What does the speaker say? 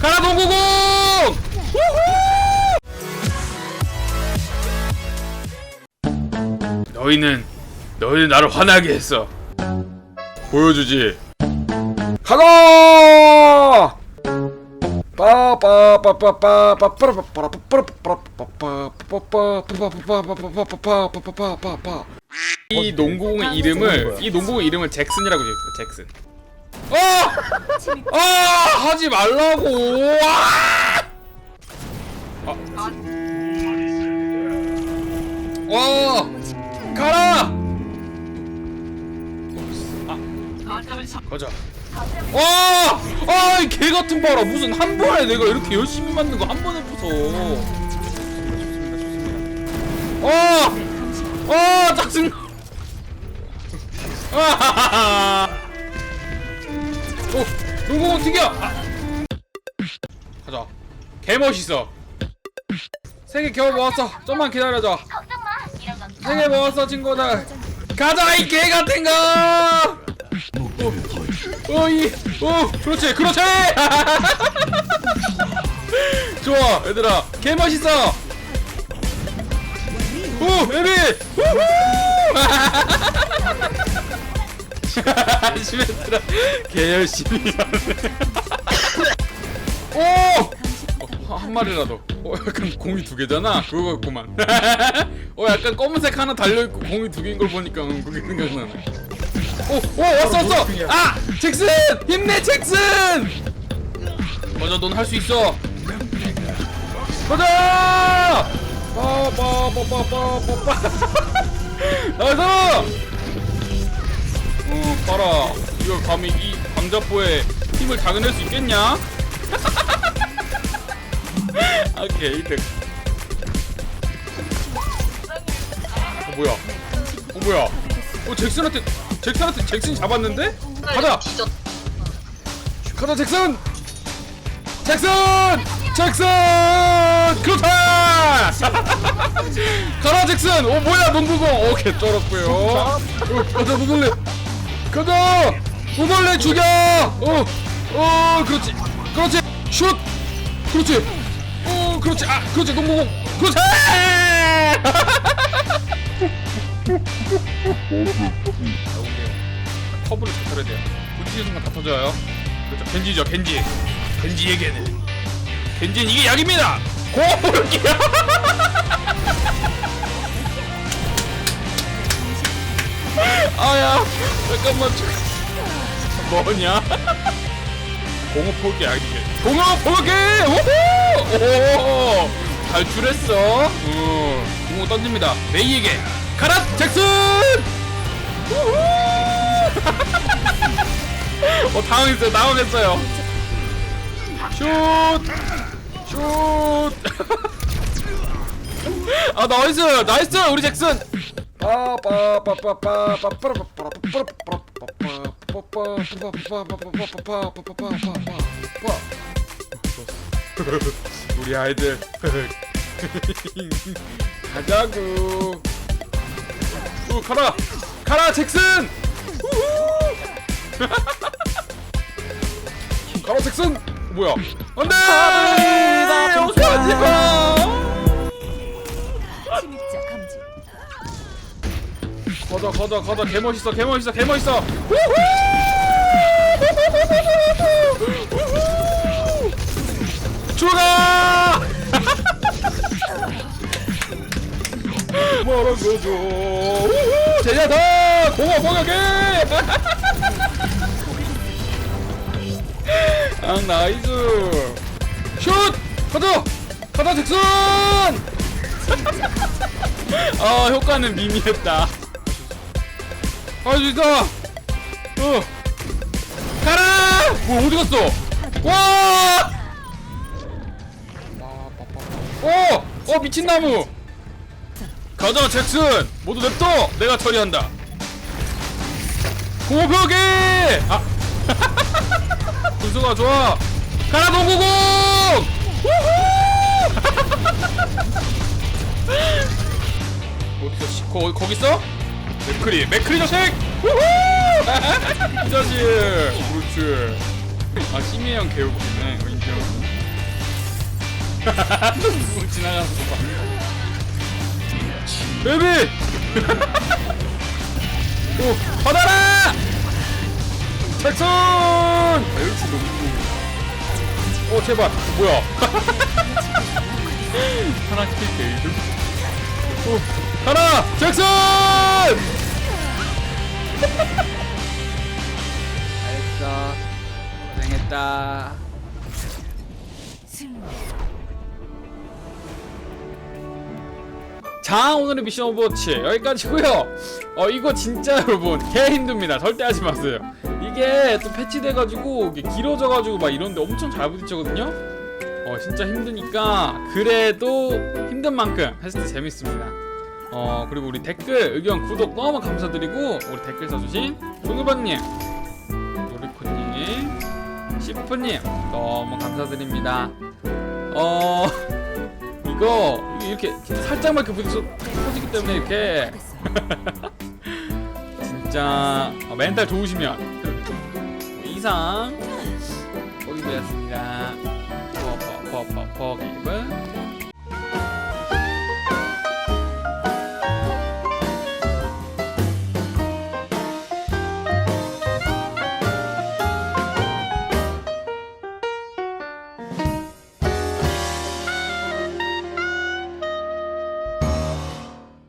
가라 농구공 우후! 너희는 너희는 나를 화나게 했어 보여주지 가라 이 농구공의 이름을 이 농구공의 이름을 잭슨이라고 지었어 잭슨 어! 아 하지 말라고 아! 아. 와 가라 아. 가자 와! 아, 이개 같은 봐라. 무슨 한 번에 내가 이렇게 열심히 만든 거 한 번에 부숴. 튀겨. 아. 가자. 개 멋있어. 세 개 겨우 모았어. 좀만 기다려줘. 세개 모았어, 친구들. 가자, 이 개 같은 거. 어이 어 그렇지 그렇지 좋아 얘들아 개 멋있어 오 에비 우후 시멘트라 개 열심히 하네 오한 마리라도 어 약간 공이 두 개잖아 그거 같구만 어 약간 검은색 하나 달려 있고 공이 두 개인 걸 보니까 음, 그게 생각나네 오, 오, 왔어, 왔어! 아! 잭슨! 힘내, 잭슨! 맞아, 넌 할 수 있어! 가자! 빠빠빠빠빠빠빠 나이스! 오, 봐라. 이걸 감히 이 광자포의 힘을 자겨낼 수 있겠냐? 아, 게이득. 어, 뭐야? 어, 뭐야? 어, 잭슨한테, 잭슨한테 잭슨 잡았는데? 뒤졌. 가자 잭슨! 잭슨! 잭슨! 그렇다! 가라 잭슨! 오 뭐야 농구공! 오케이 쩔었고요 어, 가자 노돌레! 가자! 노돌레 죽여! 어! 어 그렇지! 그렇지! 슛! 그렇지! 어 그렇지! 아 그렇지 농구공! 그렇지! 커브를 잘 터야 돼요. 부딪히는 순간 다 터져요. 그렇죠. 겐지죠, 겐지. 겐지에게는 겐지는 이게 약입니다. 고볼게 아야, 잠깐만. 저- 뭐냐? 공업 포기 약이지. 공업 포기! 오호! 오! 탈출했어. 어, 공업 던집니다. 메이에게 가라, 잭슨! 어 당황했어요 당황했어요 슛! 슛! 아 나이스 나이스 우리 잭슨 우리 아이들. 가자구. 우 가라. 가라 잭슨! 가라 잭슨! 뭐야? 안돼! 하지마 침입자 감지. 가자 가자 가자 개 멋있어 개 멋있어 개 멋있어 우후! 우후! 죽어 멀어져줘 우후! 제자다 공업 공격해 아 나이스 슛 가자 가자 잭슨 아 효과는 미미했다 할 수 있다 어. 가라! 뭐 어디 갔어? 와! 어! 어 미친 나무! 가자 잭슨! 모두 냅둬! 내가 처리한다. 고벽에! 아. 분수가 좋아. 가라 농구공! 우후! 어디서 씨, 거, 거기 있어? 맥크리 맥크리 자식! 우후! 이 자식 그렇지 아 심해 형 개웃기네 어, 인정. 또 지나가는 거봐. 베이비! 오 받아라! 잭슨 아 이렇게 너무 오 제발 뭐야? 하나 킬 게이드? 오 하나 잭슨 잘했어. 고생했다. 자 오늘의 미션 오버워치 여기까지고요. 어 이거 진짜 여러분 개 힘듭니다. 절대 하지 마세요. 이게 또 패치돼가지고 이게 길어져가지고 막 이런데 엄청 잘 부딪히거든요. 어 진짜 힘드니까 그래도 힘든 만큼 했을 때 재밌습니다 어 그리고 우리 댓글 의견 구독 너무 감사드리고 우리 댓글 써주신 동유반님 노리코님 시프님 너무 감사드립니다 어 이거 이렇게 살짝만 이렇게 부딪혀 터지기 때문에 이렇게 진짜 어, 멘탈 좋으시면 이상 보기되었습니다 퍼퍼퍼퍼퍼 기분